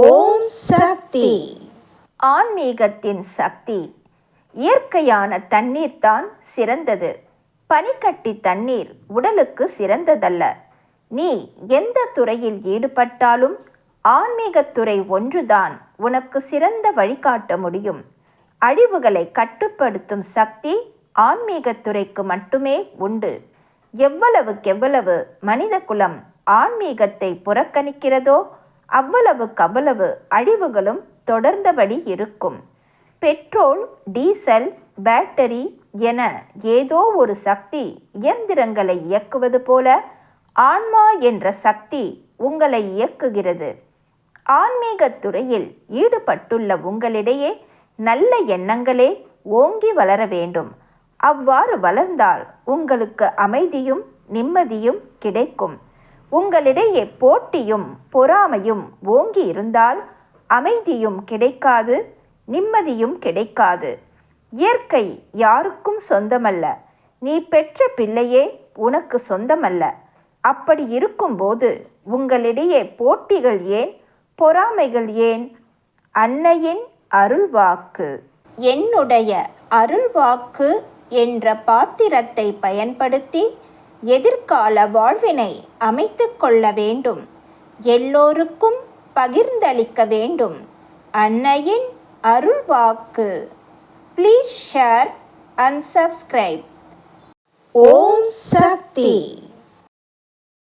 ஓம் சக்தி. ஆன்மீகத்தின் சக்தி. இயற்கையான தண்ணீர் தான் சிறந்தது. பனிக்கட்டி தண்ணீர் உடலுக்கு சிறந்ததல்ல. நீ எந்த துறையில் ஈடுபட்டாலும் ஆன்மீகத்துறை ஒன்றுதான் உனக்கு சிறந்த வழிகாட்ட முடியும். அழிவுகளை கட்டுப்படுத்தும் சக்தி ஆன்மீகத்துறைக்கு மட்டுமே உண்டு. எவ்வளவுக்கெவ்வளவு மனித குலம் ஆன்மீகத்தை புறக்கணிக்கிறதோ அவ்வளவுக்கவ்வளவு அழிவுகளும் தொடர்ந்தபடி இருக்கும். பெட்ரோல் டீசல் பேட்டரி என ஏதோ ஒரு சக்தி இயந்திரங்களை இயக்குவது போல ஆன்மா என்ற சக்தி உங்களை இயக்குகிறது. ஆன்மீகத் துறையில் ஈடுபட்டுள்ள உங்களிடையே நல்ல எண்ணங்களே ஓங்கி வளர வேண்டும். அவ்வாறு வளர்ந்தால் உங்களுக்கு அமைதியும் நிம்மதியும் கிடைக்கும். உங்களிடையே போட்டியும் பொறாமையும் ஓங்கி இருந்தால் அமைதியும் கிடைக்காது நிம்மதியும் கிடைக்காது. இயற்கை யாருக்கும் சொந்தமல்ல. நீ பெற்ற பிள்ளையே உனக்கு சொந்தமல்ல. அப்படி இருக்கும்போது உங்களிடையே போட்டிகள் ஏன் பொறாமைகள் ஏன்? அன்னையின் அருள்வாக்கு. என்னுடைய அருள்வாக்கு என்ற பாத்திரத்தை பயன்படுத்தி எதிர்கால வாழ்வினை அமைத்து கொள்ள வேண்டும். எல்லோருக்கும் பகிர்ந்தளிக்க வேண்டும். அன்னையின் அருள்வாக்கு. Please share and subscribe Om Shakti.